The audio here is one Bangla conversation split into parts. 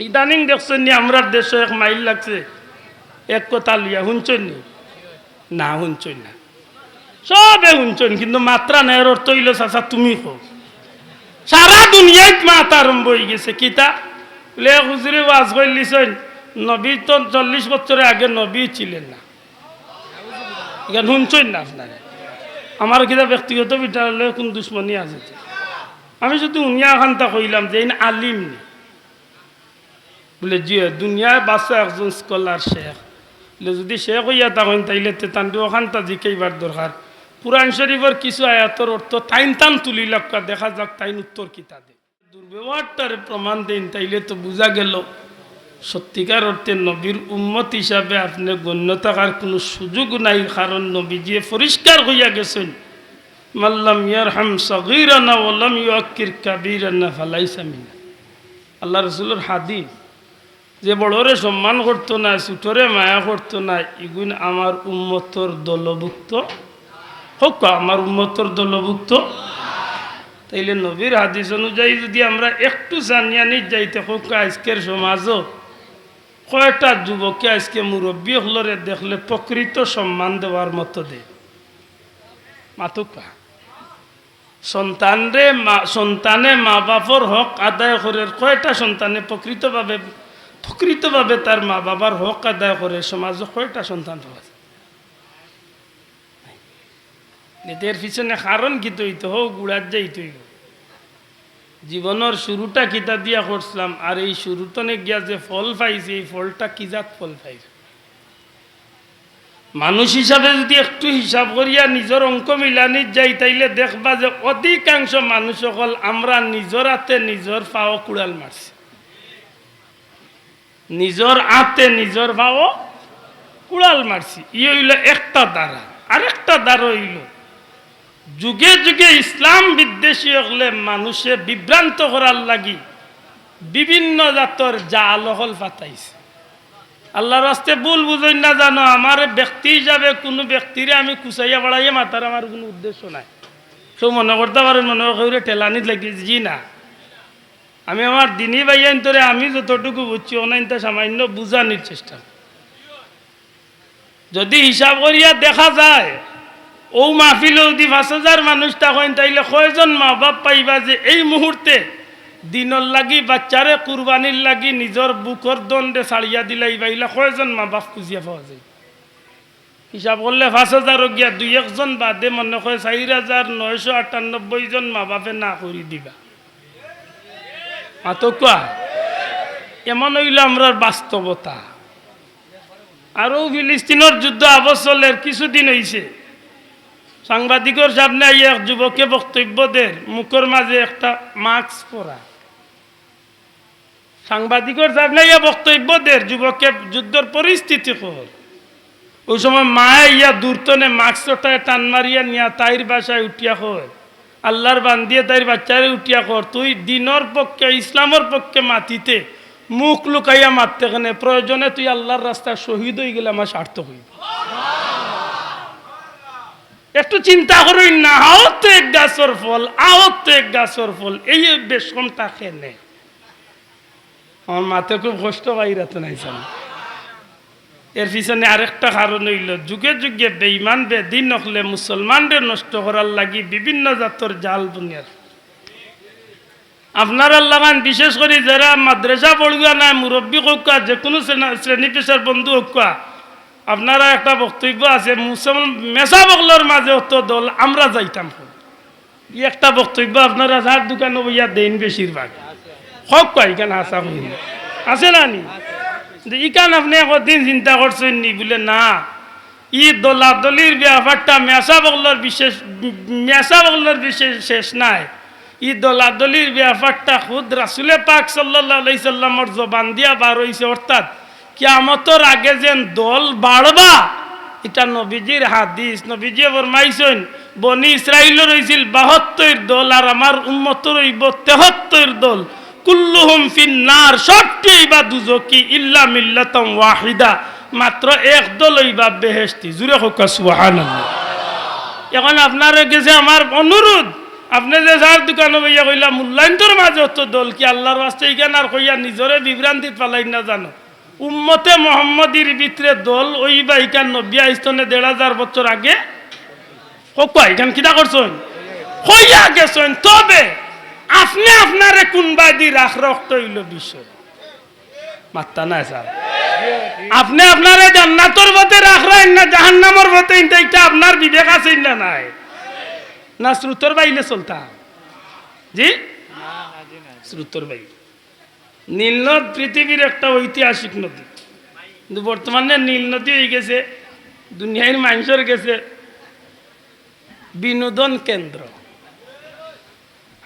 ইদানিং দেখছেন নি আমরা দেশে এক মাইল লাগছে। এক কথা লিয়া শুনছেন নি? না, শুনছেন না। সবে শুনছেন, কিন্তু মাত্রা নেয়ের অর্থ হইল, চাচা, তুমি হোক সারা দুনিয়ায় মাত আরম্ভ হয়ে গেছে। কিতা লে হুজুরে ওয়াজ করলিছেন নবী তো চল্লিশ বছরের আগে নবী ছিলেন না। এখানে শুনছেন না আপনারা? আমার কিতা ব্যক্তিগত বিদ্যালয়ে কোন দুশ্মনী আছে? আমি শুধু উনিয়া খান্তা কইলাম যে আলিম নি। বলে জি দুনিয়ায় বাচ্চা একজন স্কলার শেখ বলে যদি শেখ হইয়া তখন তাইলে তান্ডু ওখানটা জিকেইবার দরকার পুরাণ শরীফের কিছু আয়াতর অর্থ টাইন টান তুলি লক্কা দেখা যাক তাইন উত্তর কিতা দে দুর্ব্যবহারটার প্রমাণ দিন তাইলে তো বোঝা গেল সত্যিকার অর্থে নবীর উম্মত হিসাবে আপনি গণ্য থাকার কোনো সুযোগ নাই কারণ নবীজিয়ে পরিষ্কার হইয়া গেছেন মাল্লাম ইয়ার ইয়ারহাম সগীরানা ওলাম ইউকির কাবীরানা ফালাইসা মিনা আল্লাহ রসুলের হাদিস যে বড়রে সম্মান করতো না ছুটরে মায়া করতো না ইগুন আমার উম্মতর দলভুক্ত। হোক আমার উম্মতর দলভুক্ত। তাইলে নবীর হাদিস অনুযায়ী যদি আমরা একটু জানিয়ানি যাইতে হোক আজকের সমাজও কয়টা যুবককে আজকে মুরব্বী হলরে দেখলে প্রকৃত সম্মান দেওয়ার মতো দে। মাতুকা সন্তানরে মা, সন্তানে মা বাপর হক আদায় করে কয়টা সন্তানে প্রকৃতভাবে প্রকৃতভাবে তার মা বাবার হক আদায় করে সমাজে কয়টা সন্তান পাওয়া যায়? এদের পিছনে কারণ কি তৈত হোক গুড়ার যাই তৈল জীবনের শুরুটা কিতা দিয়া করছিলাম, আর এই শুরুতনে গিয়া যে ফল পাইছে, এই ফলটা কি জাত ফল পাইছে? মানুষ হিসাবে যদি একটু হিসাব করিয়া নিজের অঙ্ক মিলানিত যাই, তাইলে দেখবা যে অধিকাংশ মানুষ সকল আমরা নিজর হাতে নিজর পাও কুড়াল মারছি। নিজর হাতে নিজর পাও কুড়াল মারছি। ই হইল একটা দ্বারা। আরেকটা দ্বারা হইল, যুগে যুগে ইসলাম বিদ্বেষী হলে মানুষে বিভ্রান্ত করার লাগি বিভিন্ন জাতর জাল হল পাতাইছে আল্লাহ রাস্তে ভুল বুঝই না জানো, আমার ব্যক্তি হিসাবে কোনো ব্যক্তিরে আমি কুচাইয়া বাড়াইয়া মাতার আমার কোনো উদ্দেশ্য নাই। কেউ মনে করতে পারেন মনে করে টেলানিত লাগি জি না। আমি আমার দিনী বাইয়ান তোরে আমি যতটুকু বুঝছি অনাইনটা সামান্য বুঝানির চেষ্টা। যদি হিসাব করিয়া দেখা যায়, ও মাহফিল যদি পাঁচ হাজার মানুষ তখন তাইলে কয়জন মা বাপ পাইবা যে এই মুহূর্তে দিনর লাগি বাচ্চারে কুরবানির লাগি নিজর বুকর দণ্ডে ছাড়িয়া দিলাই বাইলা কয়জন মা বাপ খুঁজিয়া পাওয়া যায়? হিসাব করলে পাঁচ হাজার গিয়া দুই একজন বাদে মনে হয় চারি হাজার নয়শো আটানব্বই জন মা বাপে না করি দিবা। মাতো কোয়া এমন হইল আমরা বাস্তবতা। আরও ফিলিস্তিনের যুদ্ধ আবসলের কিছুদিন হইছে। সাংবাদিকর সামনে এক যুবকে বক্তব্য দের মুখের মাঝে একটা মাস্ক পরা। সাংবাদিকর সামনে ইয়া বক্তব্য দের যুবকে যুদ্ধের পরিস্থিতি খবর ওই সময় মায়ে ইয়া দূরতনে মাস্কটায় টান মারিয়া নিয়া তাইর বাসায় উঠিয়া হয় আল্লাহর বান্দিয়ে তাইর বাচ্চারে উঠিয়া কর। তুই দিনর পক্ষে, ইসলামের পক্ষে মাতিতে মুখ লুকাইয়া মারতে কেনে, প্রয়োজনে তুই আল্লাহর রাস্তায় শহীদ হয়ে গেলে আমার স্বার্থ হইব। একটু চিন্তা করুন না আহত এক গাছর ফল আহত এক গাছর ফল, এই বেশমটা খেনে আমার মাতে খুব কষ্ট বাইরা তো নাই জানো। এর পিছনে আরেকটা কারণ হইল, যুগে যুগে বেইমান বেদিন নকলে মুসলমানদের নষ্ট করার লাগি বিভিন্ন জাতর জাল বুনিয়ার আপনারা লাগান বিশেষ করে যারা মাদ্রাসা পড়ুয়া নাই, মুরব্বী কোকা যে কোনো শ্রেণী- পেশার বন্ধু কোকা আপনারা একটা বক্তব্য আছে, মুসলমান মেসা বগলোর মাঝে অত দল, আমরা যাইতাম। ই একটা বক্তব্য আপনারা যার দোকানে বইয়া দেন বেশিরভাগ। হক কয় কেন আসা আছে না নি? ইকান আপনি একদিন চিন্তা করছেন নি, বলে না। ই দলা দলাদলির ব্যাপারটা মেসা বগলোর বিশেষ মেসা বগলোর বিশেষ শেষ নাই। ই দলাদলির ব্যাপারটা খুদ রাসুলে পাক সাল্লাহ সাল্লামর জবান দিয়া বার হইছে অর্থাৎ কিয়ামতর আগে যেন দল বাড়বা এটা নবীজির হাদিস নবীজি ফরমাইছেন বনি ইসরাইলের হয়েছিল বাহাত্তর দল আর আমার উন্মতর হইব তেহাত্তর দল। কুল্লুহুম ফিন্নার সবটি বা দুজকি ইল্লা মিল্লাতম ওয়াহিদা। মাত্র এক দল হইবা বেহেস্তি জুড়ে হোক, সুবহানাল্লাহ। এখন আপনার গেছে আমার অনুরোধ। আপনি যে যার দোকানে বইয়া কইলা মূল্যায়ন্তর মাঝে অত দল কি আল্লাহর বাস্তে ইখান আর কইয়া নিজরে বিভ্রান্তিত পালাই না জানো? উম্মতে মোহাম্মদীর ভিতরে দল ওই বা ইখান নব্বিয়া স্তনে দেড় হাজার বছর আগে? হোকা ইখান কিতা করছেন? হইয়া গেছেন। তবে আপনি আপনারে কোনবা দি রাখ, রক্ত হইল বিষয় মাত্তা নাই স্যার। আপনি আপনার জান্নাতর পথে রাখলেন না জাহান্নামর পথে এটা আপনার বিবেক আছে না নাই? না, শ্রুতর বাইলে চলতা। জি? শ্রুতর বাই নীল নদ পৃথিবীর একটা ঐতিহাসিক নদী। কিন্তু বর্তমানে নীল নদী হয়ে গেছে, দুনিয়ার মানুষের গেছে। বিনোদন কেন্দ্র।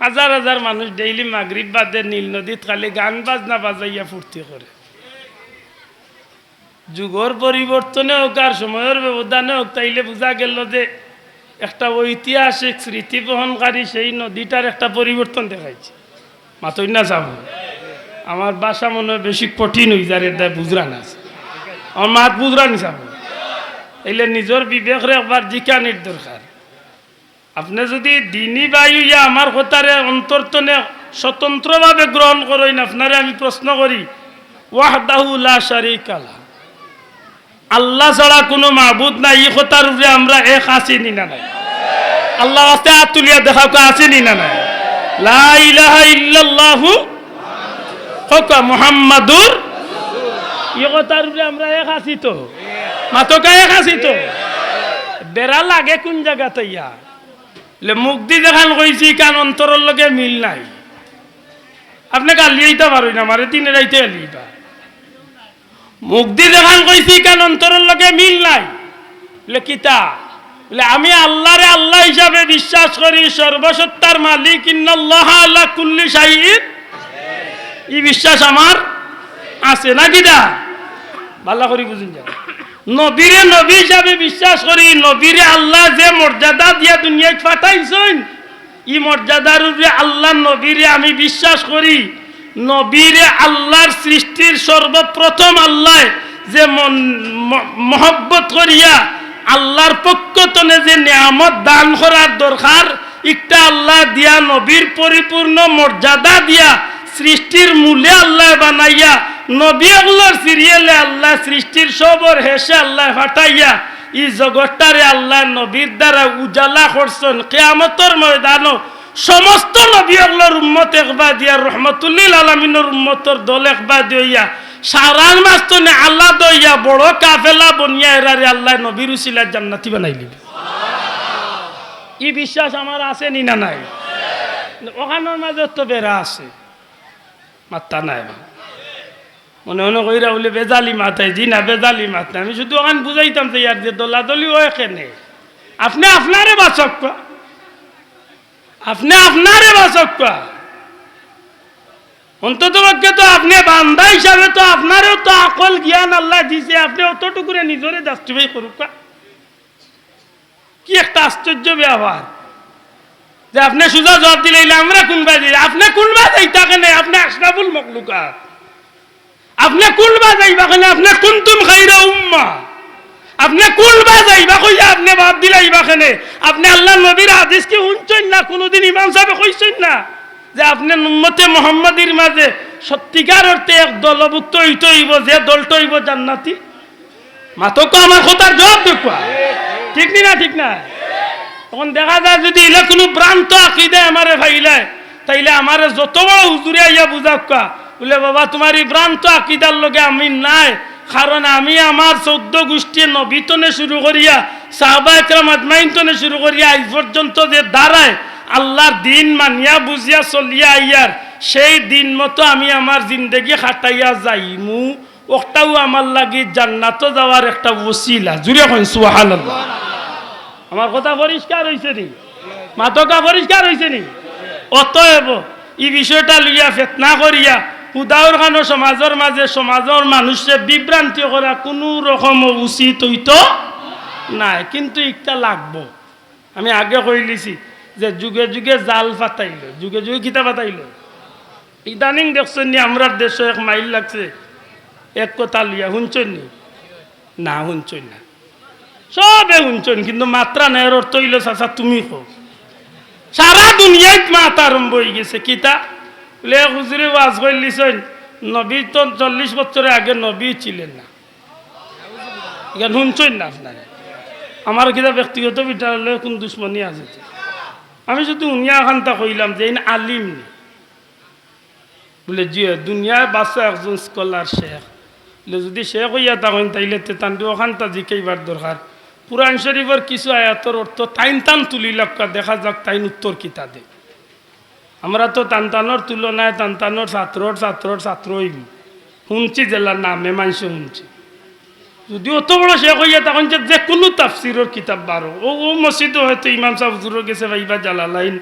হাজার হাজার মানুষ ডেইলি মাগরিব বাদে নীল নদীত খালি গান বাজনা বাজাইয়া ফুর্তি করে। যুগর পরিবর্তনে হোক আর সময়ের ব্যবধানে হোক, তাইলে বোঝা গেল যে একটা ঐতিহাসিক স্মৃতি বহনকারী সেই নদীটার একটা পরিবর্তন দেখাইছে। মাতই না যাব। আমার বাসা মনে হয় বেশি কঠিন হয়ে যায় এটা বুঝরা না আমার মাত বুঝরা নি যাব। এলে নিজের বিবেকরে একবার জিকানির দরকার। আপনি যদি দিনী বায়ু ইয়া আমার কথারে অন্তর্তনে স্বতন্ত্রভাবে গ্রহণ করেন আপনারে আমি প্রশ্ন করি ওয়াহদাহুল্লা শারিকালা আল্লাহ ছাড়া কোনো মাহবুদ নাই এই কথার উপরে আমরা এক আছি নি নাই? আল্লাহ আস্তে হাত তুলিয়া দেখা আছে নি নাই? আমরা এক আছি তো। মাতকা এক আছি তো। বেড়া লাগে কোন জায়গাতে ইয়া? লে মুক্তি দেখান কইছি, কান অন্তরের লগে মিল নাই। আপনি কালি আইতে পারই না, মারে দিনে রাইতে আলিবা মুক্তি দেখান কইছি, কান অন্তরের লগে মিল নাই। লে কিতা? বলে আমি আল্লাহরে আল্লাহ হিসাবে বিশ্বাস করি, সর্বসত্তার মালিক, ইন্নাল্লাহ আল্লাহ কুল্লি শাহিদ ই বিশ্বাস আমার আছে, না কিটা ভালো করে বুঝুন যা নবীরে নবী হিসাবে বিশ্বাস করি, নবীরে আল্লাহ যে মর্যাদা দিয়া দুনিয়ায় পাঠাইছেন, ই মর্যাদার উপরে আল্লাহ নবীরে আমি বিশ্বাস করি। নবীরে আল্লাহর সৃষ্টির সর্বপ্রথম আল্লাহ যে মহব্বত করিয়া আল্লাহর পক্ষতনে যে নিয়ামত দান করার দরকার একটা আল্লাহ দিয়া নবীর পরিপূর্ণ মর্যাদা দিয়া সৃষ্টির মূলে আল্লাহ বানাইয়া নবী আল্লাহর সিরিয়ালে আল্লাহ সৃষ্টির সবর হেসে আল্লাহ ফাটাইয়া ই জগৎটারে আল্লাহ নবীর দ্বারা উজালা করছেন। কেয়ামতর ময়দান সমস্ত নবী আল্লাহর উম্মত একবা দিয়া রহমতুল্লিল আলমিনের উম্মতর দল একবা দিয়া সারান মাস তো আল্লাহ দইয়া বড় কাফেলা বনিয়া এরারে আল্লাহ নবীর উসিলা জান্নাতি বানাই লিবি ই বিশ্বাস আমার আছে নি না নাই? ওখানের মাঝে তো বেড়া আছে, মাত্তা নাই মনে মনে কইরা বলে, বেজালি মাথায় জি না বেজালি মাথায় আমি শুধু ওখান বুঝাইতাম যে ইয়ার যে দোলাদলি ও এখানে। আপনি আপনারে বাচক আপনি আপনারে বাচক অন্তত পক্ষে তো আপনি বান্দা হিসাবে তো আপনারও তো আকল জ্ঞান আল্লাহ দিছে। আপনি অতটুকুরে নিজরে জাস্টিফাই করুক কি একটা আশ্চর্য ব্যবহার। যে আপনি সুজা জবাব দিলে আমরা কোনবা দিই আপনি কোনবা যাইতা কেন আপনি আশরাফুল মকলুকাত আপনি কুলবা যাইবা কেন আপনি কুন্তুম খাইরা উম্মা। আপনি কুলবা যাইবা কইয়া আপনি বাদ দিলাইবা কেন। আপনি আল্লাহ নবীর হাদিস কি শুনছেন না? কোনোদিন ইমাম সাহেব কইছেন না? যে আপনি উম্মতে মোহাম্মদীর মাঝে সত্যিকার অর্থে এক দলভুক্ত হইতে হইব, যে দলটা হইব জান্নাতি? মাতক আমার কথার জবাব দেখবা ঠিক নি ঠিক না? তখন দেখা যায় যদি ইলে কোনো ভ্রান্ত আকিদে আমারে ভাইলে তাইলে আমারে যত বড় হুজুরে আইয়া বুঝাক্কা বলে, বাবা, তোমার এই ভ্রান্ত আকিদার লগে আমি নাই। কারণ আমি আমার চৌদ্দ গোষ্ঠী নবীতনে শুরু করিয়া, সাহবা শুরু করিয়া আজ পর্যন্ত যে দাঁড়ায়, আল্লাহর দিন মানিয়া বুঝিয়া চলিয়া আইয়ার, সেই দিন মতো আমি আমার জিন্দগি খাটাইয়া যাইমু। ওটাও আমার লাগি জান্নাত যাওয়ার একটা ওসিলা। জুড়ে কইন সুহান আমার কথা পরিষ্কার হয়েছে নি? মাতকা পরিষ্কার হয়েছে নি? অতএব এই বিষয়টা লইয়া ফেতনা করিয়া উদাহর খান সমাজের মাঝে সমাজের মানুষে বিভ্রান্তি করা কোনো রকম উচিত হইতো নাই। কিন্তু একটা লাগবো। আমি আগে কইলিছি যে যুগে যুগে জাল পাতাইল যুগে যুগে কিতা পাতাইল ইদানিং দেখছেন নি আমরা দেশে এক মাইল লাগছে। এক কথা লিয়া শুনছেন নি? না শুনছেন না। সবে শুনছেন কিন্তু মাত্রা নেয় অর্থ হইল, চাচা তুমি হোক সারা দুনিয়ায় মাথা আরম্ভ হয়ে গেছে, কিতা বলে হুজুরে ওয়াজ করলিছেন নবী তো চল্লিশ বছরের আগে নবী ছিলেন না। এখানে শুনছেন না আপনারা? আমার কিতা ব্যক্তিগত বিদ্যালয়ে কোন দুশ্মনী আছে? আমি শুধু উনিয়া খান্তা কইলাম যে আলিম বলে, জি, দুনিয়ায় বাচ্চা একজন স্কলার শেখ। বলে যদি শেখ হইয়া তখন তাইলে তান্ডু ওখানটা জিকাইবার দরকার। পুরাণ শরীফের কিছু আয়াতর অর্থ, তাইন টান তুলি লক্কা দেখা যাক তাইন উত্তর কিতা দে আমরা তো টানটানোর তুলনায় টানটানোর ছাত্রর ছাত্রর ছাত্রই। শুনছি জেলার নামে মানুষ শুনছি। যদি অত বড় শেখ হইয়া তখন যে যে কোনো তাফসিরের কিতাব বারো। ও ও মসজিদ হয়তো ইমাম সাহেব গেছে বা ইবা জালালাইন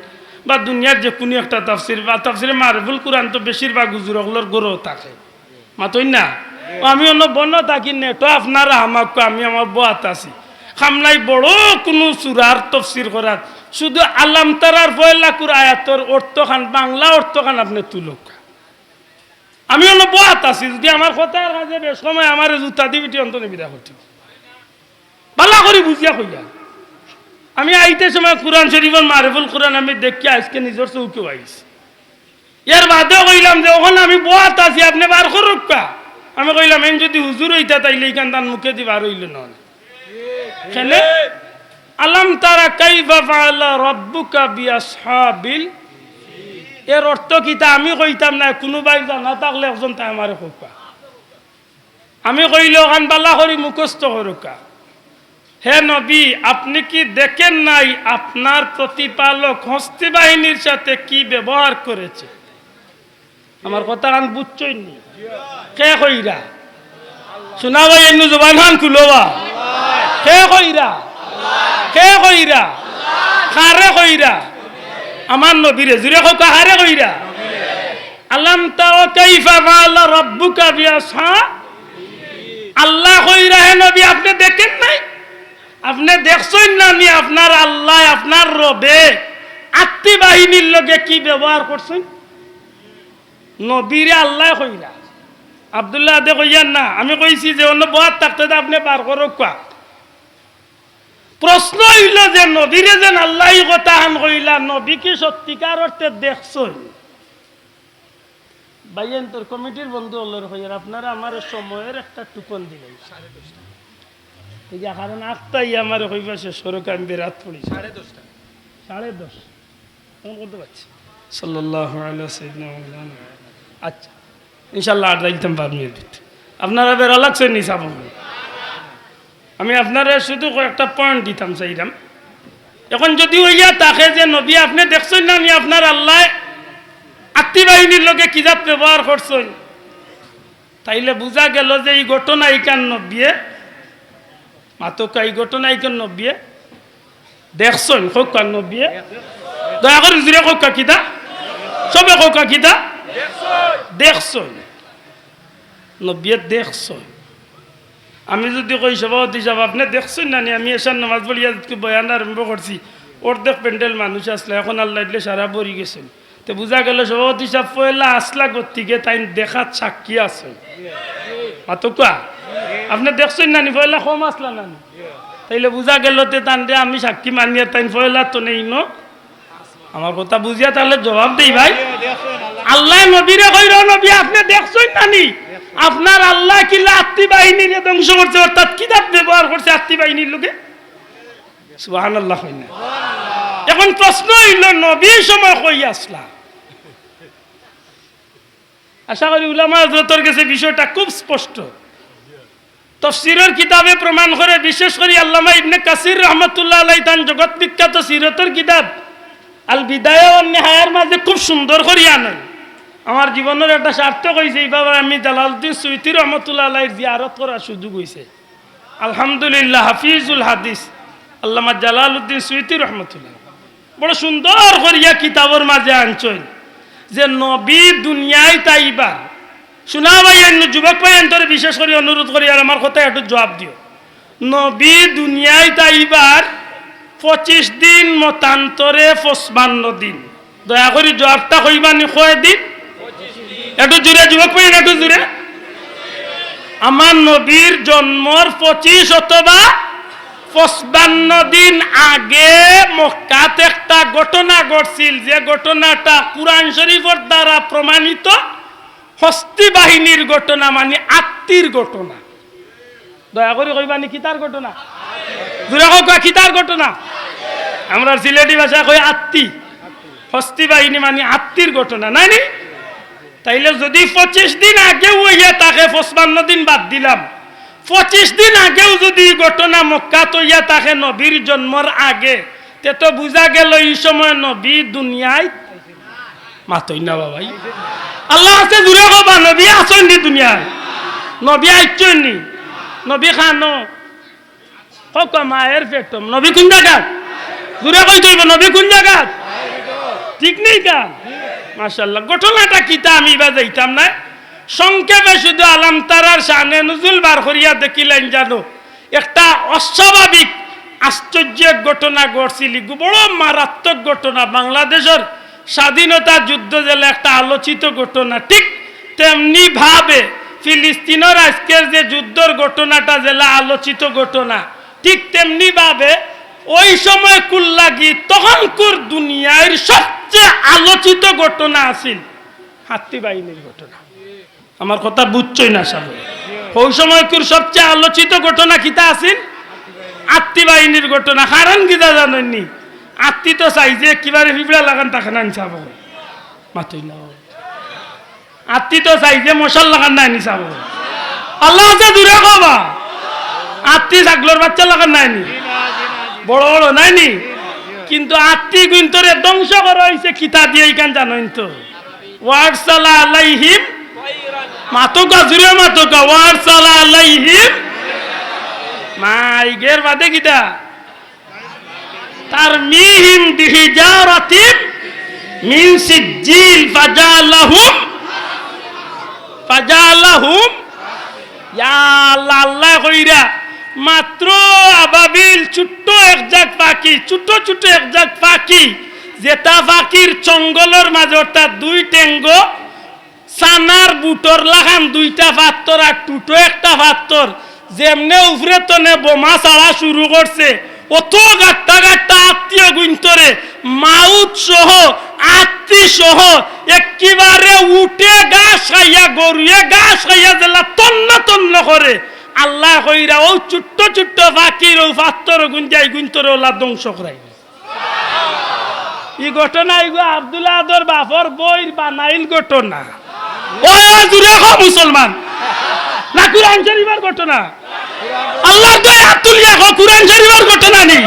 বা দুনিয়ার যে কোনো একটা তাফসির বা তাফসিরে মারবুল কোরআন তো বেশিরভাগ হুজুরগুলোর গরো থাকে। মাতই না? আমি অন্য বন্য থাকি নে, তো আপনারা আমাকে, আমি আমার বয়াত আছি খামলাই বড় কোনো সুরার তফসির করার শুধু আলাম তারার ফয়লা কুর আয়াতর অর্থ খান বাংলা অর্থ খান আপনি তুলক আমি অন্য বয়াত আছি যদি আমার কথার কাজে বেশ সময় আমার জুতা দিবিটি অন্ত নিবিদা করতে। ভালো করে বুঝিয়া কইয়া। আমি আইতে সময় কোরআন শরীফের মারিফুল কোরআন আমি দেখি আজকে নিজের চৌকেও আইছি। ইয়ার বাদেও কইলাম যে ওখানে আমি বয়াত আছি আপনি বার করুক কা। আমি কইলাম আমি যদি হুজুর হইতা তাইলে এইখান তার মুখে দি বার হইল না কেনে? আলাম তারা কাইফা ফাআলা রাব্বুকা বিআসহাবিল। এর অর্থ কিতা আমি কইতাম না কোনোবাই জানা থাকলে একজন তাই আমারে কইবা আমি কইলে ওখান বালা করি মুখস্থ করুকা হে নবী, আপনি কি দেখেন নাই আপনার প্রতিপালক হস্তি বাহিনীর সাথে কি ব্যবহার করেছে? আমার কথা কান বুঝছই নি। কে কইরা? শোনা ভাই, এমনি জবান খান খুলোবা কে কইরা? কে কইরা? কারে কইরা? আমার নবীরে। জুড়ে হোক কাহারে কইরা? আলাম তাও কাইফা মালা রব্বুকা বিয়াসা? আল্লাহ কইরা হে নবী, আপনি দেখেন নাই? আপনি দেখছেন না আমি আপনার আল্লাহ, আপনার রবে? আত্মি বাহিনীর লগে কি ব্যবহার করছেন? নবীরে আল্লাহ কইরা। আবদুল্লাহ আদে কইয়ান না, আমি কইছি যে অন্য বহাত থাকতে আপনি বার করো, কোয়া। প্রশ্ন হইল যে নবীরে যেন আল্লাহ কথা হান কইলা নবী কি সত্যিকার অর্থে দেখছই? ভাইয়েন তোর কমিটির বন্ধু হলোর হইয়ার আপনারা আমার সময়ের একটা টুকন দিলেন। এই যে কারণ আটটাই আমার হইবা সে আমি বেরাত পড়ি। সাড়ে দশটা। সাড়ে দশ। করতে পারছি সাল্লাহ আচ্ছা ইনশাল্লাহ আট রাখতাম পাঁচ মিনিট। আপনারা বেড়া লাগছে নি সাব আমি আপনারা শুধু কয়েকটা পয়েন্ট দিতাম চাইলাম। এখন যদি হইয়া তাকে যে, নবী, আপনি দেখছেন না আমি আপনার আল্লাহ? আত্মি বাহিনীর লোকে কিজাত ব্যবহার করছেন? তাইলে বোঝা গেল যে, এই ঘটনা ইকান নব্বিয়ে মাতকা, এই ঘটনা ইকান নব্বিয়ে দেখছেন কান নব্বিয়ে দয়া করে জুড়ে হোক কিতা? সবে হোক কিতা? দেখছেন। নব্বিয়ে দেখছেন। আমি যদি কই সভাপতি সাহেব, আপনি দেখছেন না আমি এসার নামাজ পড়ি আজকে বয়ান আরম্ভ করছি? অর্ধেক প্যান্ডেল মানুষ আসলে, এখন আল্লাহ দিলে সারা ভরি গেছেন। তো বোঝা গেল সভাপতি সাহেব পয়লা আসলা গতিকে তাই দেখাত সাক্ষী আছে মাতকুয়া আপনি দেখছেন নানি পয়লা কম আসলা নানি তাইলে বোঝা গেল তে তান আমি সাক্ষী মানিয়া তাই পয়লা তো নেই ন আমার কথা বুঝিয়া তাহলে জবাব দেই ভাই। আল্লাহ নবীরে কইর নবী আপনি দেখছেন নানি আপনার আল্লাহ কিলা আত্মি বাহিনীর ধ্বংস করছে? অর্থাৎ কিতাব ব্যবহার করছে আত্মি বাহিনীর লোকে? সুবাহান আল্লাহ হয় না এখন প্রশ্ন হইল নবী সময় কই আসলা? আশা করি উলামা হজরতর কাছে বিষয়টা খুব স্পষ্ট। তফসিরের কিতাবে প্রমাণ করে বিশেষ করে আল্লামা ইবনে কাসির রহমতুল্লাহ আলাই তান জগৎ বিখ্যাত সিরতর কিতাব আল বিদায় নেহায়ার মাঝে খুব সুন্দর করিয়া আনেন। আমার জীবনের একটা সার্থক হয়েছে এইভাবে আমি জালালউদ্দিন সুইতি রহমতুল্লাহ আলাইর জিয়ারত করার সুযোগ হয়েছে আলহামদুলিল্লাহ, হাফিজুল হাদিস, আল্লামা জালালউদ্দিন সুইতি রহমতুল্লাহ। বড় সুন্দর করিয়া কিতাবর মাঝে আনছেন যে নবী দুনিয়ায় তাইবা শোনা ভাই যুবক ভাই, অন্তরে বিশেষ করে অনুরোধ করি, আর আমার কথা একটু জবাব দিও। নবী দুনিয়ায় তাইবার পঁচিশ দিন মতান্তরে পঁচপান্ন দিন। দয়া করে জবাবটা কইবানি কয় দিন একটু জুড়ে, যুবক ভাই একটু জুড়ে। আমার নবীর জন্মর পঁচিশ অথবা পঁচপান্ন দিন আগে মক্কাত একটা ঘটনা ঘটছিল। যে ঘটনাটা কুরআন শরীফের দ্বারা প্রমাণিত হস্তি বাহিনীর ঘটনা মানে আত্মীর ঘটনা। দয়া করে কইবানি কিতার ঘটনা? দূরে হোক কিতার ঘটনা? আমরা সিলেটি ভাষা কই আত্মী। হস্তি বাহিনী মানে আত্মীর ঘটনা, নাই নি? তাইলে যদি পঁচিশ দিন আগেও হইয়া তাকে পঁচপান্ন দিন বাদ দিলাম, পঁচিশ দিন আগেও যদি ঘটনা মক্কা তৈয়া তাকে নবীর জন্মর আগে তে তো বুঝা গেল এই সময় নবী দুনিয়ায় মাতই না বাবাই। আল্লাহ আছে দূরে হবা নবী আসেন নি দুনিয়ায়? নবী আইছেন নি? নবী খানো? হোক মায়ের পেটম নবী কোন জায়গাত দূরে কই তৈব নবী কোন জায়গাত ঠিক নেই কা? মাশাল্লাহ ঘটনাটা কিতা আমি বা যাইতাম না। সংক্ষেপে শুধু আলাম তারার সামনে নজুল বার করিয়া দেখিলেন জানো একটা অস্বাভাবিক, আশ্চর্য ঘটনা ঘটছিল। বড় মারাত্মক ঘটনা। বাংলাদেশের স্বাধীনতা যুদ্ধ জেলে একটা আলোচিত ঘটনা। ঠিক তেমনি ভাবে ফিলিস্তিনের আজকের যে যুদ্ধর ঘটনাটা জেলা আলোচিত ঘটনা, ঠিক তেমনি ভাবে ওই সময় কুল্লাগি তখনকুর দুনিয়ার সবচেয়ে আলোচিত ঘটনা আছিল। হাতি বাহিনীর ঘটনা। আমার কথা বুঝছই না সামনে ওই সময়কুর সবচেয়ে আলোচিত ঘটনা কিতা আছিল? আত্মি বাহিনীর ঘটনা। কারণ কিতা জানেননি? আত্মি তো চাই যে কিবারে ফিবড়া লাগান তাকে না চাব মাতই না আত্মি তো চাই যে মশাল লাগান নি চাব আল্লাহ দূরে কবা। আত্মি ছাগলর বাচ্চা লাগান নাই নি? বড় বড় নাই নি কিন্তু আত্মি গুন্তরে ধ্বংস করা হয়েছে কিতা দিয়ে এইখান জানেন তো? ওয়ারসালা আলাইহিম মাতুকা জুড়ে মাতুকা, ওয়ারসালা আলাইহিম মাই গের বাদে কিতা? তার মিহিম বিহিজারাতিম মিন সিজ্জিল ফাজালাহুম ফাজালাহুম। ইয়া আল্লাহ আল্লাহ কইরা মাত্র আবাবিল ছোট্ট এক জাত পাখি ছোট ছোট এক জাত পাখি, যেটা পাখির চঙ্গলের মাঝরটা দুই টেঙ্গো, সানার বুটর লাগান, দুইটা পাত্তর আর টুটো একটা পাত্তর যেমনে উপরে তনে বোমা ছাড়া শুরু করছে, অত গাট্টা গাট্টা আত্মীয় গুন্তরে, মাউত সহ, আত্মী সহ, একেবারে উঠে গাছ খাইয়া গরুয়ে গাছ খাইয়া দিলা তন্ন তন্ন করে। আল্লাহ কইরা ও ছোট্ট ছোট্ট পাখির ও পাত্তর গুঞ্জাই গুন্তরে ওলা ধ্বংস করাই এই ঘটনা এগো আব্দুল্লাহ আদর বাপর বই বানাইল ঘটনা। ও জুড়ে হ মুসলমান। না, কুরআন শরীফের ঘটনা। আল্লাহ দয়া তুলিয়া হ, কুরআন শরীফের ঘটনা নি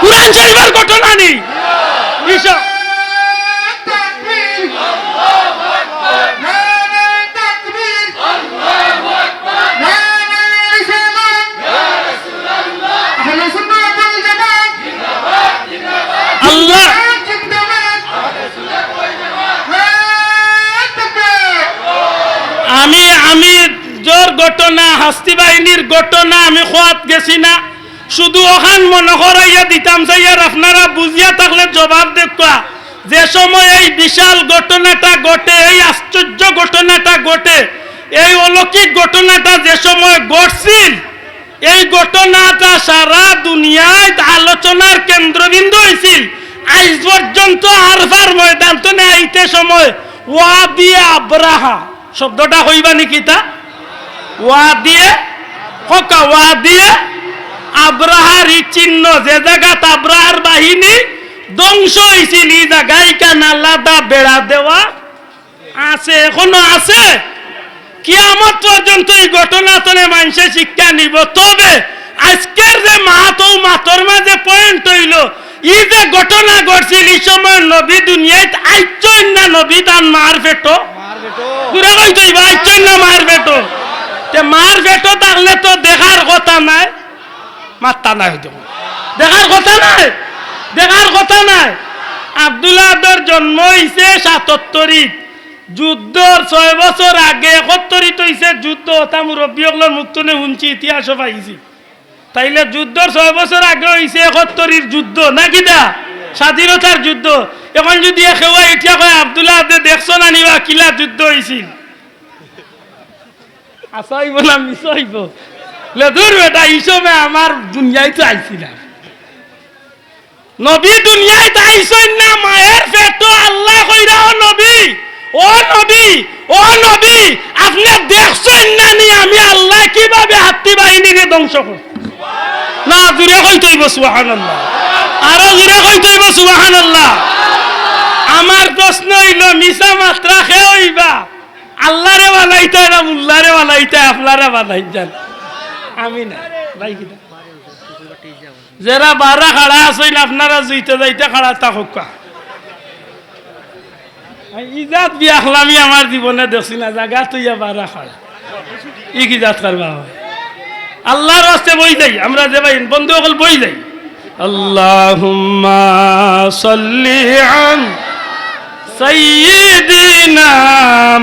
কুরআন শরীফের ঘটনা নি ঈশা ঘটনা হস্তি বাহিনীর ঘটনা, আমি খোয়াত গেছি না। শুধু ওখান মনে করাইয়া দিতাম চাইয়ার আপনারা বুঝিয়া থাকলে জবাব দেখা যে সময় এই বিশাল ঘটনাটা ঘটে, এই আশ্চর্য ঘটনাটা ঘটে, এই অলৌকিক ঘটনাটা যে সময় ঘটছিল, এই ঘটনাটা সারা দুনিয়ায় আলোচনার কেন্দ্রবিন্দু হয়েছিল আজ পর্যন্ত আরফার ময়দান তো আইতে সময় ওয়া দিয়ে আব্রাহা শব্দটা হইবা নাকি তা? ওয়া দিয়ে হকা ওয়া দিয়ে আব্রাহার চিহ্ন যে জায়গাত আব্রাহার বাহিনী ধ্বংস হয়েছিল এই জায়গায় কেন আলাদা বেড়া দেওয়া আছে এখনও আছে? কিয়ামত পর্যন্ত এই ঘটনা তনে মানুষের শিক্ষা নিব। তবে আজকের যে ও মাতর মাঝে পয়েন্ট হইল ই যে ঘটনা ঘটছিল এই সময় নবী দুনিয়ায় আইচন না নবী দান মার ফেটো পুরা কই তৈব আইচন না মার ফেটো মার ফেটো থাকলে তো দেখার কথা নাই। মাত্তা নাই দেখার কথা নাই। দেখার কথা নাই। আব্দুল্লাহ আব্দুর জন্ম হইছে সাতত্তরিত যুদ্ধর ছয় বছর আগে একত্তরিত হইছে যুদ্ধ। তা মুরব্বী হকলের মুক্তনে শুনছি ইতিহাসও পাইছি তাইলে যুদ্ধর ছয় বছর আগে হইছে একত্তরির যুদ্ধ নাকি দা স্বাধীনতার যুদ্ধ। এখন যদি একেবারে এতিয়া কয় আব্দুল্লাহ আব্দে দেখছ না নিবা কিলা যুদ্ধ হয়েছিল আসা হইব না মিছ হইব লে দূর বেটা হিসেবে আমার দুনিয়ায় তো আইছি না। নবী দুনিয়ায় তো আইসেন না, মায়ের পেটো আল্লাহ কইরা, ও নবী ও নবী ও নবী, আপনি দেখছেন না নি আমি আল্লাহ কীভাবে হাত্তি বাহিনীকে ধ্বংস করি না দূরে কইতে হইব সুবহানাল্লাহ। আরও দূরে কইতে হইব সুবহানাল্লাহ। আমার প্রশ্ন হইল মিসা মাত্রা খে হইবা? আল্লাহরে বানাইতে না মুল্লারে বানাইতে আপনারা বানাই যান আমি না যারা বারা খাড়া আছেন আপনারা জুইতে যাইতে খাড়া তা হোকা। ইজাত বিয়াখলামি আমার জীবনে দেখছি না, জাগা তুই বারা খাড়া। ই কি জাত করবা আল্লাহর রাস্তে বই যাই, আমরা যে ভাই বন্ধু সকল বই যাই। আল্লাহুম্মা সাল্লি আন সাইয়্যিদিনা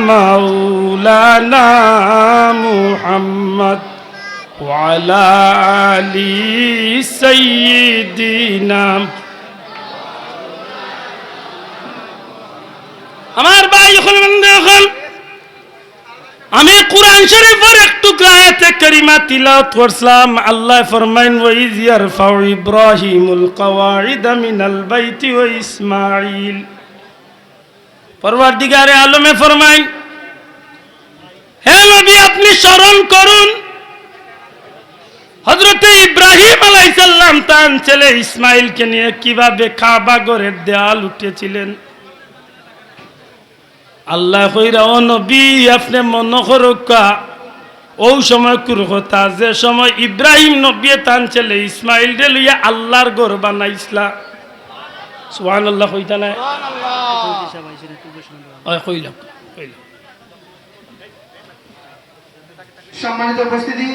মাওলানা মুহাম্মদ وعلى آل سيدنا আমার ভাই এখন এখন আমি কোরআন শরীফের একটু আয়াতে কারিমা তিলাওয়াত করছিলাম আল্লাহ ফরমাইন ওয়াইজ ইয়ারফাউ ইব্রাহিমুল কওয়াইদ মিনাল বাইতি ওয়া ইসমাঈল পরওয়ারদিগারে আলমে ফরমাইন, হে নবী, আপনি স্মরণ করুন হজরতে ইব্রাহিম আলাইসাল্লাম তার ছেলে ইসমাইলকে নিয়ে কীভাবে কাবা গড়ের দেয়াল উঠেছিলেন। আল্লাহ কইরা, ও নবী, আপনি মন করুকা ও সময় কুরকতা যে সময় ইব্রাহিম নবী তান ছেলে ইসমাইল রে লইয়া আল্লাহর গড় বানাইছলা সুবহান আল্লাহ কইতা না কইলাম কইলাম। সম্মানিত উপস্থিতি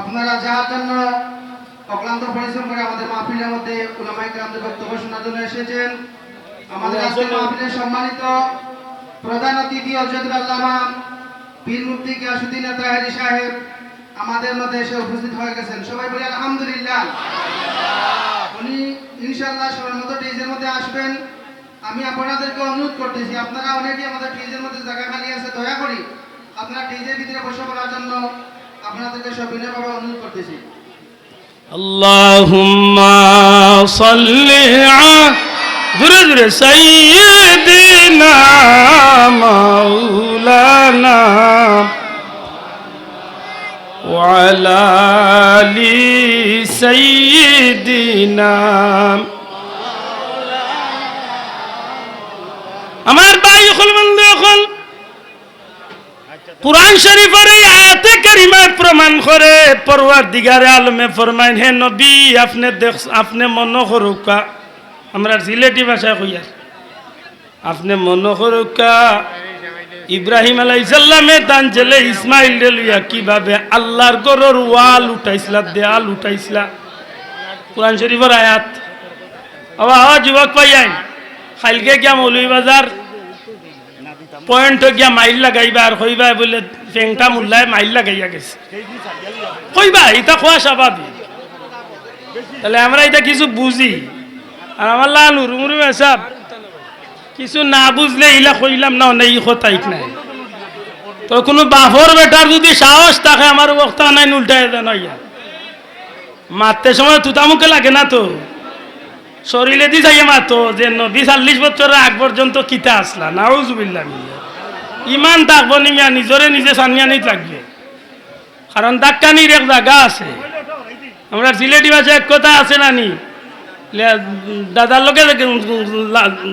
আপনারা যার জন্য অক্লান্ত পরিশ্রম করে আমাদের মাহফিলের মধ্যে বক্তব্য শোনার জন্য এসেছেন আমাদের মাহফিলের সম্মানিত প্রধান অতিথি হজরতুল আল্লামা পীর মুফতি গিয়াসুদ্দিন তাহারি সাহেব আমাদের মধ্যে এসে উপস্থিত হয়ে গেছেন। সবাই বলি আলহামদুলিল্লাহ। উনি ইনশাআল্লাহ সবার মতো টেজের মধ্যে আসবেন আমি আপনাদেরকে অনুরোধ করতেছি আপনারা অনেকেই আমাদের টেজের মধ্যে জায়গা খালি আছে দয়া করি আপনারা টেজের ভিতরে বসে পড়ার জন্য আপনাদেরকে সবিনয়ভাবে অনুরোধ করতেছি اللهم صل على درد سيدنا مولانا وعلى آل سيدنا আমার ভাই হল বন্ধু হল কুরআন শরীফের এই আয়াতে কারিমায় প্রমাণ করে পরওয়ার দিগারে আলমে ফরমাইন হে নবী আপনি দেখ আপনি মন করুকা আমরা সিলেটি ভাষায় কইয়ার আপনি মন করুকা ইব্রাহিম আলাইসাল্লামে তান ছেলে ইসমাইল রে লইয়া কীভাবে আল্লাহর গরর ওয়াল উঠাইছিলা, দেয়াল উঠাইছিলা। কোরআন শরীফের আয়াত। আবার আওয়া যুবক পাইয়াই খাইলকে গিয়া মৌলভীবাজার পয়েন্ট গিয়া মাইল লাগাইবা আর কইবা বলে ফেংটা মুল্লায় মাইল লাগাইয়া গেছে। কইবা এটা খোয়া স্বাভাবিক। তাহলে আমরা এটা কিছু বুঝি। আর আমার লাল উরুমুরু সাহেব কিছু না বুঝলে ইলা কইলাম না অনেক কথাইক নাই। তো কোনো বাফর বেটার যদি সাহস থাকে, আমার বক্তা নাই উল্টাই দেন মারতে সময় তুতামুকে লাগে না তো। শরীরে দি যাইয়ে মাতো যে নবী চাল্লিশ বছরের আগ পর্যন্ত কিতা আসলা, নাউজুবিল্লাহ ইমান থাকব নিমিয়া নিজরে নিজে সানিয়ানি থাকবে কারণ দাক্কানির এক জায়গা আছে। আমরা সিলেটি ভাষায় এক কথা আছে নানি। লে- দাদার লোকে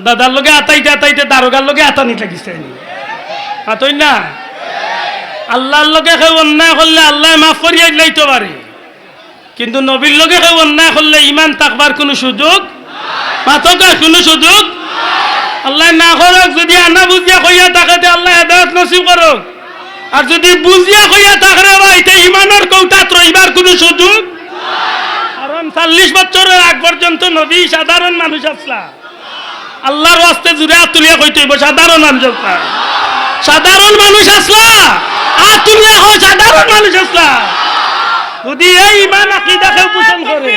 দাদার লোকে আতাইতে আতাইতে দারোগার লোকে আতানি থাকিস আতই না? আল্লাহর লোকে কেউ অন্যায় করলে আল্লাহ মাফ করিয়া দিলাইতে পারে। কিন্তু নবীর লোকে কেউ অন্যায় করলে ইমান থাকবার কোনো সুযোগ মাতকার কোনো সুযোগ আল্লাহ না করক, যদি আনা বুঝিয়া কইয়া তাকে আল্লাহ হেদায়ত নসিব করক। আর যদি বুঝিয়া কইয়া থাকরে ভাইতে ইমানের কৌটাত রইবার কোনো সুযোগ চল্লিশ বছরের আগ পর্যন্ত নবী সাধারণ মানুষ আসলা। আল্লাহর ওয়াস্তে জুড়ে হাত তুলিয়া কইতে হইব সাধারণ মানুষ আসলা। সাধারণ মানুষ আসলা হাত তুলিয়া হয় সাধারণ মানুষ আসলা। যদি এই ইমান আকিদাকে পোষণ করে।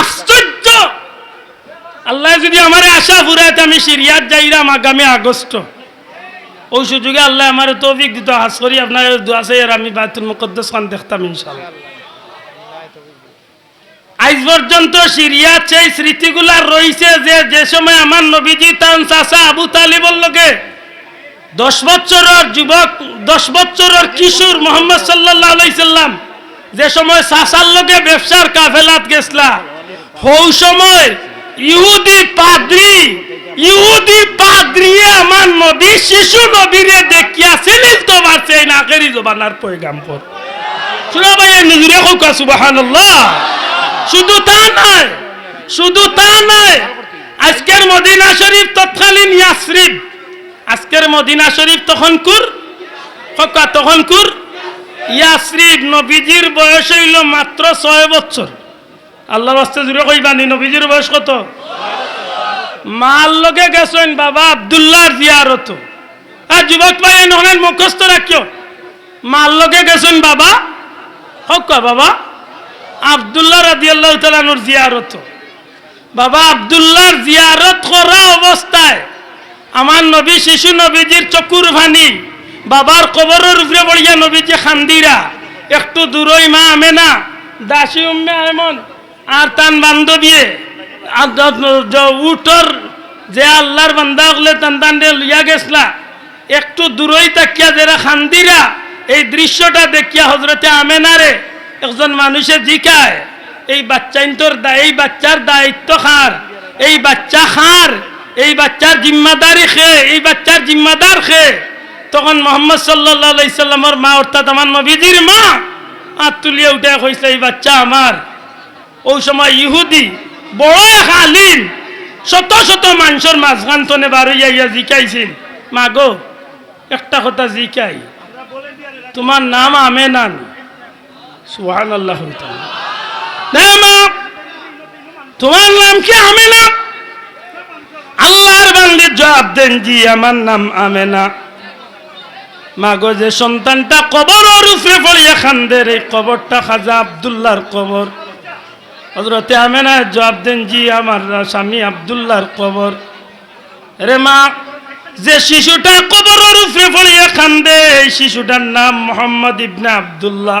আশ্চর্য! আল্লাহ যদি আমার আশা ফুরাইতে আমি সিরিয়াত যাইরাম আগামী আগস্ট। ওই সুযোগে আল্লাহ আমার তৌফিক দিত, হাস করি আপনার দোয়া আর আমি বায়তুল মুকদ্দাস খান দেখতাম ইনশাল্লাহ আজ পর্যন্ত সিরিয়াত সেই স্মৃতিগুলা রইছে যে যে সময় আমার নবীজি তান চাচা আবু তালিবর লগে দশ বছরের যুবক, দশ বছরের কিশোর মোহাম্মদ সাল্লাহ আলাইসাল্লাম যে সময় চাচার লগে ব্যবসার কাফেলাত গেছলা হৌ সময় ইহুদি পাদ্রি, ইহুদি পাদ্রিয়ে আমার নবী শিশু নবীরে দেখিয়া তো মারছে এই নাকেরি জবানার পয়গাম পর শুনা ভাই নিজরে হোক সুবহানাল্লাহ। শুধু তা নয়, শুধু তা নয়, আজকের মদিনা শরীফ তৎকালীন ইয়াসরিফ আজকের মদিনা শরীফ তখন কুর? হকা তখন কুর? ইয়াসরিফ নবীজির বয়স হইল মাত্র ছয় বছর। আল্লাহর বাস্তে জুড়ে কইবানি নবীজির বয়স কত? মাল লগে গেছেন বাবা আবদুল্লাহর জিয়ারত। আর যুবক ভাই নহলে মুখস্থ রাখিও। মাল লগে গেছেন বাবা, হকা বাবা? আবদুল্লাহ রাদিয়াল্লাহ তালানুর জিয়ারত। বাবা, আবদুল্লাহর জিয়ারত করা অবস্থায় আমার নবী, শিশু নবীজির চকুর ভানি, বাবার কবরের উপরে বলিয়া নবীজি খান্দিরা। একটু দূরই মা আমেনা, দাসী উম্মে এমন আর তান বান্ধবীয়ে আর য- য- আল্লাহর বান্দা হলে তান তান লিয়া গেছলা। একটু দূরই তাকিয়া যারা খান্দিরা, এই দৃশ্যটা দেখিয়া হজরতে আমেনারে একজন মানুষে জিকায়, এই বাচ্চাইন তোর এই বাচ্চার দায়িত্ব খার, এই বাচ্চা খার, এই বাচ্চার জিম্মাদারি খে, এই বাচ্চার জিম্মাদার খে। তখন মোহাম্মদ সাল্লাহ সাল্লামর মা, অর্থাৎ আমার নবীজির মা আর তুলিয়ে উঠে কইছে, এই বাচ্চা আমার। ওই সময় ইহুদি বড় এক আলিম শত শত মানুষের মাঝখান তনে বারইয়া ইয়া জিকাইছিল। মা গো একটা কথা জিকাই, তোমার নাম আমেনান। সুহান আল্লাহ তোমার নাম কি আমেনা? আল্লাহর বান্দির জবাব দেন, জি, আমার নাম আমেনা। মাগো, যে সন্তানটা কবরের উপরে পড়িয়া খান্দের, এই কবরটা খাজা আবদুল্লাহর কবর। হজরতে আমেনা জবাব দেন, জি, আমার স্বামী আবদুল্লাহর কবর। রে মা, যে শিশুটা কবরের উপরে পড়িয়া খান্দে এই শিশুটার নাম মোহাম্মদ ইবনে আবদুল্লাহ।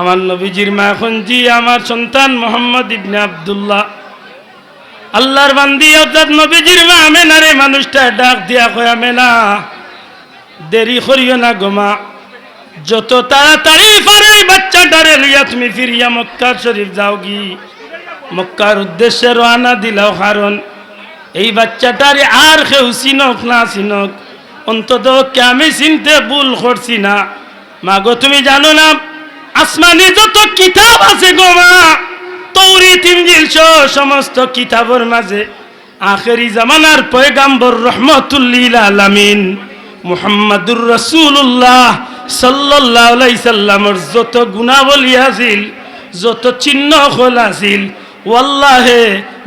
আমার নবীজির মা এখন, জি, আমার সন্তান মোহাম্মদ ইবনে আবদুল্লাহ। আল্লাহর বান্দি অর্থাৎ নবীজির মা আমেনা রে মানুষটা ডাক দিয়া কয়, আমেনা, দেরি করিও না গোমা যত তাড়াতাড়ি পারে বাচ্চাটারে লইয়া তুমি ফিরিয়া মক্কার শরীফ যাও গি মক্কার উদ্দেশ্যে রওনা দিলাও, কারণ এই বাচ্চাটারে আর কেউ চিনক না চিনক। অন্তত কে আমি চিনতে ভুল করছি না। মাগো, তুমি জানো না, আসমানি যত কিতাব আছে গো মা তৌরি তিনজিল সমস্ত কিতাবের মাঝে আখেরি জামানার পয়গাম্বর রহমতুল্লিল আলামিন মুহাম্মাদুর রসুল্লাহ সাল্লাহ সাল্লামর যত গুণাবলী আছিল যত চিহ্ন হল আছিল ওয়াল্লাহে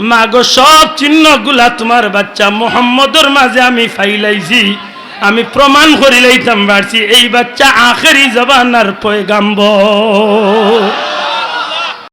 মাগো সব চিহ্নগুলা তোমার বাচ্চা মোহাম্মদর মাঝে আমি ফাইলাইছি, আমি প্রমাণ করিলাইতাম পারছি এই বাচ্চা আখেরি জবানার পয়গাম্বর।